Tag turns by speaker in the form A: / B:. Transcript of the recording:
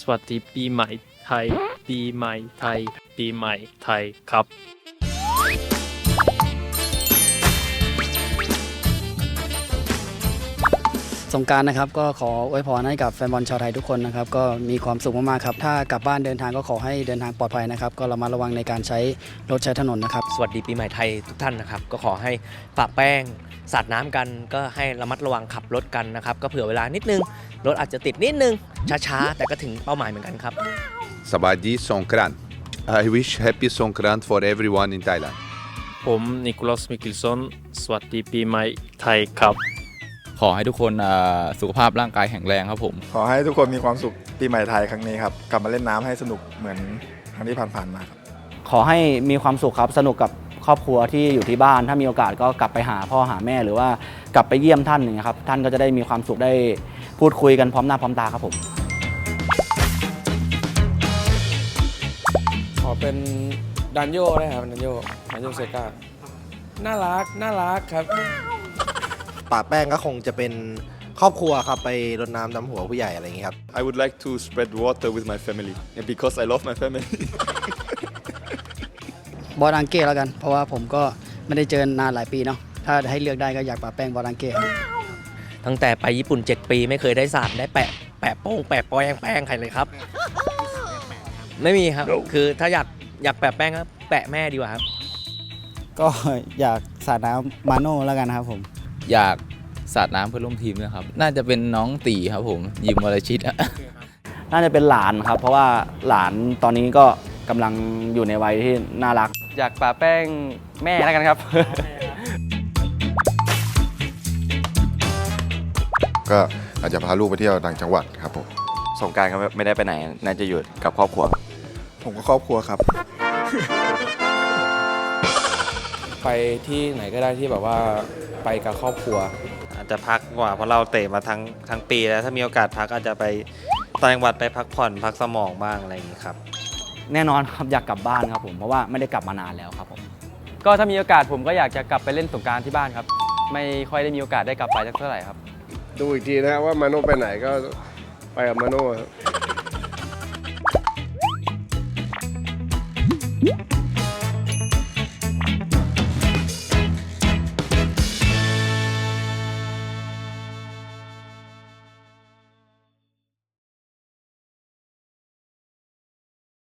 A: สวัสดีปีใหม่ไทย ปีใหม่ไทย ปีใหม่ไทยครับ
B: สงกรารนะครับก็ขออวยพรให้กับแฟนบอลชาวไทยทุกคนนะครับก็มีความสุขมากๆครับ ถ้ากลับบ้านเดินทางก็ขอให้เดินทางปลอดภัยนะครับ ก็ระมัดระวังในการใช้รถใช้ถนนนะครับ
C: สวัสดีปีใหม่ไทยทุกท่านนะครับ ก็ขอให้ปะแป้งสาดน้ำกัน ก็ให้ระมัดระวังขับรถกันนะครับ ก็เผื่อเวลานิดนึง รถอาจจะติดนิดนึง ช้าๆ แต่ก็ถึงเป้าหมายเหมือนกันครับ
D: Sabadi Songkran. I wish happy Songkran for everyone in Thailand.
A: ผมนิโคลัสมิกิลสันสวัสดีปีใหม่ไทยครับ
E: ขอให้ทุกคนอ่าสุขภาพร่างกายแข็งแรงครับผม
F: ขอให้ทุกคนมีความสุขปีใหม่ไทยครั้งนี้ครับ กลับมาเล่นน้ำให้สนุกเหมือนครั้งที่ผ่านๆมาครับ
G: ขอให้มีความสุขครับ สนุกกับครอบครัวที่อยู่ที่บ้าน ถ้ามีโอกาสก็กลับไปหาพ่อหาแม่หรือว่ากลับไปเยี่ยมท่านอย่างเงี้ยครับ ท่านก็จะได้มีความสุขได้พูดคุยกันพร้อมหน้าพร้อมตาครับผม
H: ขอเป็นดันโยนะครับดันโยดันโยเซกาน่ารัก น่ารักครับ
I: ป่าแป้งก็คงจะเป็นครอบครัวครับไปรดน้ำดำหัวผู้ใหญ่อะไรอย่างนี้ครับ
F: I would like to spread water with my family and because I love my family
B: บอลอังเก้แล้วกัน เพราะว่าผมก็ไม่ได้เจอนานหลายปีเนาะถ้าให้เลือกได้ก็อยากปะแป้งบอลอังเก้ครับ
C: ตั้งแต่ไปญี่ปุ่น 7 ปีไม่เคยได้สาดได้แปะแปะโป้งแปะปอยแป้งใครเลยครับ ไม่มีครับ คือถ้าอยากอยากแปะแป้งก็แปะแม่ดีกว่าครับ
G: ก็อยากสาดน้ำมาโน่แล้วกันครับผม
E: อยากสาดน้ำเพื่อนร่วมทีมนะครับ น่าจะเป็นน้องตีครับผม ยิมวรชิตอะ
G: น่าจะเป็นหลานครับ เพราะว่าหลานตอนนี้ก็กำลังอยู่ในวัยที่น่ารัก
H: อยากปะแป้งแม่แล้วกันครับ
J: ก็อาจจะพาลูกไปเที่ยวต่างจังหวัดครับผม
K: สงกรารก็ไม่ได้ไปไหน น่าจะอยู่กับครอบครัว
F: ผมก็ครอบครัวครับ
H: ไปที่ไหนก็ได้ที่แบบว่าไปกับครอบครัว
K: อาจจะพักกว่าเพราะเราเตะมาทั้งทั้งปีแล้วถ้ามีโอกาสพักอาจจะไปต่างจังหวัดไปพักผ่อนพักสมองบ้างอะไรอย่างนี้ครับ
G: แน่นอนครับอยากกลับบ้านครับผมเพราะว่าไม่ได้กลับมานานแล้วครับผม
H: ก็ถ้ามีโอกาสผมก็อยากจะกลับไปเล่นสงการที่บ้านครับ ไม่ค่อยได้มีโอกาสได้กลับไปสักเท่าไหร่ครับ
F: ดูอีกทีนะว่ามาโน่ไปไหนก็ไปกับมาโน่ครับ Yeah.